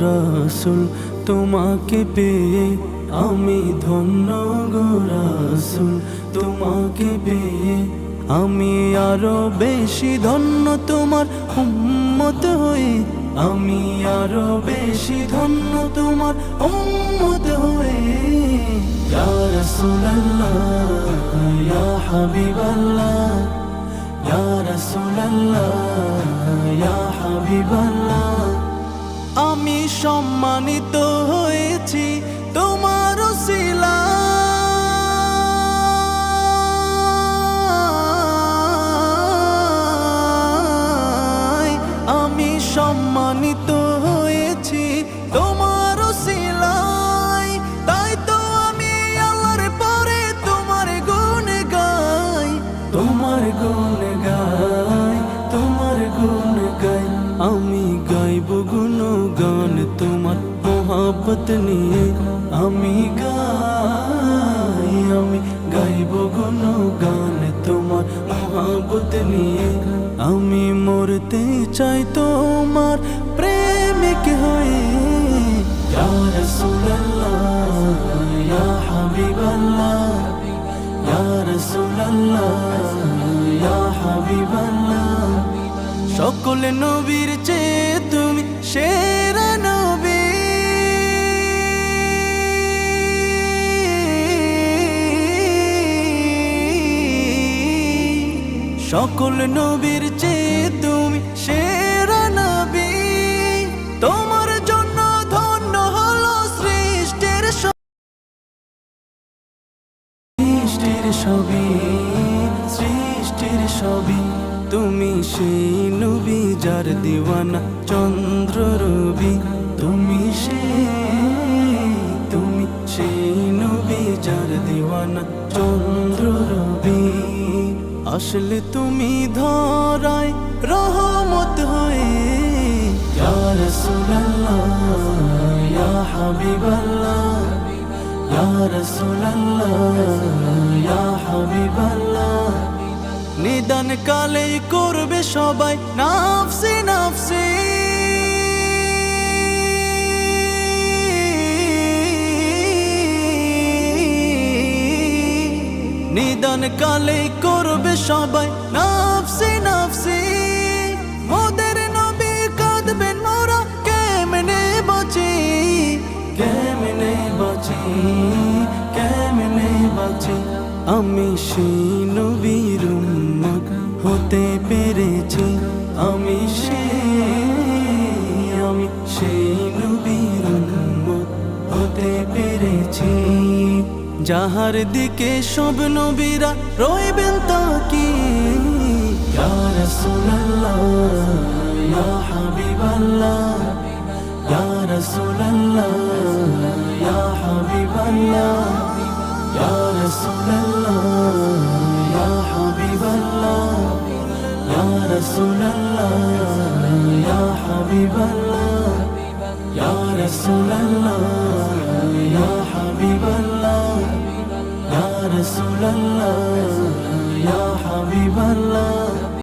রাসুল, তোমাকে পেয়ে আমি ধন্য গো রাসুল। তোমাকে পেয়ে আমি আরও বেশি ধন্য তোমার উম্মত হয়ে। আমি আরও বেশি ধন্য তোমার উম্মত হয়ে। ইয়া রাসূলুল্লাহ, ইয়া হাবিবাল্লাহ, ইয়া রাসূলুল্লাহ, ইয়া হাবিবাল্লাহ। আমি সম্মানিত হয়েছি তোমার শিলা। আমি সম্মানিত মোহাবত নিয়ে আমি গাই আমি গাইব গুণ গান তোমার মোহাবত নিয়ে আমি মরতে চাই তোমার প্রেমিক হয়ে ইয়া সকল নবীর চেয়ে তুমি সেরা সকল নবীর চেয়ে তুমি সেরা নবী। তোমার জন্য ধন্য হলো সৃষ্টির সৃষ্টির সবই সৃষ্টির সবই তুমি সেই নবী যার দিওয়ানা চন্দ্র রবি। তুমি সেই তুমি সেই নবী যার দিওয়ানা চন্দ্র রবি। আসলে তুমি ধরায় রহমত হয়ে। ইয়া রাসূলুল্লাহ, ইয়া হাবিবাল্লাহ, ইয়া রাসূলুল্লাহ, ইয়া হাবিবাল্লাহ। নিদান কালেই করবে সবাই, নাফসি নাফসি। নিদান কালে করবে সবাই। নাফসি নাফসি, মোদের নবী কাঁদবেন মোরা। কেমনে বাঁচি কেমনে বাঁচি কেমনে বাঁচি? আমি সেই নবীর হতে পেরেছি। আমি সেই যাহার দিকে সব নবীরা রইবেন তাকি। ইয়া রাসূলুল্লাহ, ইয়া হাবিবাল্লাহ, ইয়া রাসূলুল্লাহ, ইয়া হাবিবাল্লাহ, ইয়া রাসূলুল্লাহ, ইয়া হাবিবাল্লাহ, ইয়া রাসূলুল্লাহ, ইয়া হাবিবাল্লাহ, ইয়া রাসূলুল্লাহ, ইয়া হাবিবাল্লাহ। রাসূলুল্লাহ ইয়া হাবিবাল্লাহ